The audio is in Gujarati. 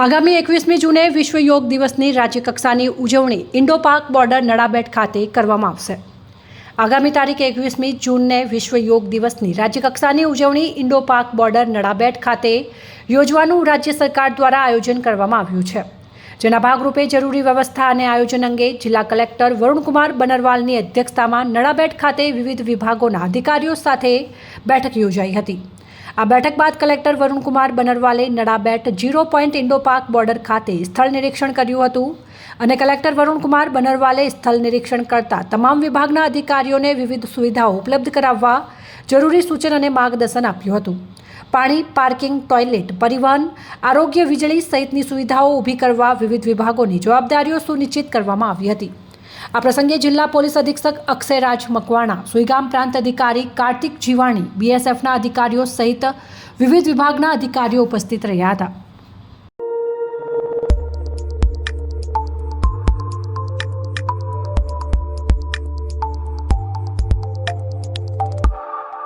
આગામી એકવીસમી જૂને વિશ્વ યોગ દિવસની રાજ્યકક્ષાની ઉજવણી ઇન્ડો પાર્ક બોર્ડર નડાબેટ ખાતે કરવામાં આવશે. આગામી તારીખ એકવીસમી જૂનને વિશ્વ યોગ દિવસની રાજ્યકક્ષાની ઉજવણી ઇન્ડો પાર્ક બોર્ડર નડાબેટ ખાતે યોજવાનું રાજ્ય સરકાર દ્વારા આયોજન કરવામાં આવ્યું છે. જેના ભાગરૂપે જરૂરી વ્યવસ્થા અને આયોજન અંગે જિલ્લા કલેક્ટર વરુણકુમાર બનરવાલની અધ્યક્ષતામાં નડાબેટ ખાતે વિવિધ વિભાગોના અધિકારીઓ સાથે બેઠક યોજાઈ હતી. આ બેઠક બાદ collector Varunkumar Baranwal Nadabet zero point Indo Pak border ખાતે સ્થળ નિરીક્ષણ કર્યું હતું અને કલેક્ટર વરુણકુમાર બનરવાલે સ્થળ નિરીક્ષણ કરતા તમામ વિભાગના અધિકારીઓને વિવિધ સુવિધાઓ ઉપલબ્ધ કરાવવા જરૂરી સૂચન અને માર્ગદર્શન આપ્યું હતું. પાણી, પાર્કિંગ, ટોયલેટ, પરિવહન, આરોગ્ય વીજળી સહિતની સુવિધાઓ ઊભી કરવા વિવિધ વિભાગોની જવાબદારીઓ સુનિશ્ચિત કરવામાં આવી હતી. આ પ્રસંગે જિલ્લા પોલીસ અધિક્ષક અક્ષયરાજ મકવાણા, સુઈગામ પ્રાંત અધિકારી કાર્તિક જીવાણી, બીએસએફના અધિકારીઓ સહિત વિવિધ વિભાગના અધિકારીઓ ઉપસ્થિત રહ્યા હતા.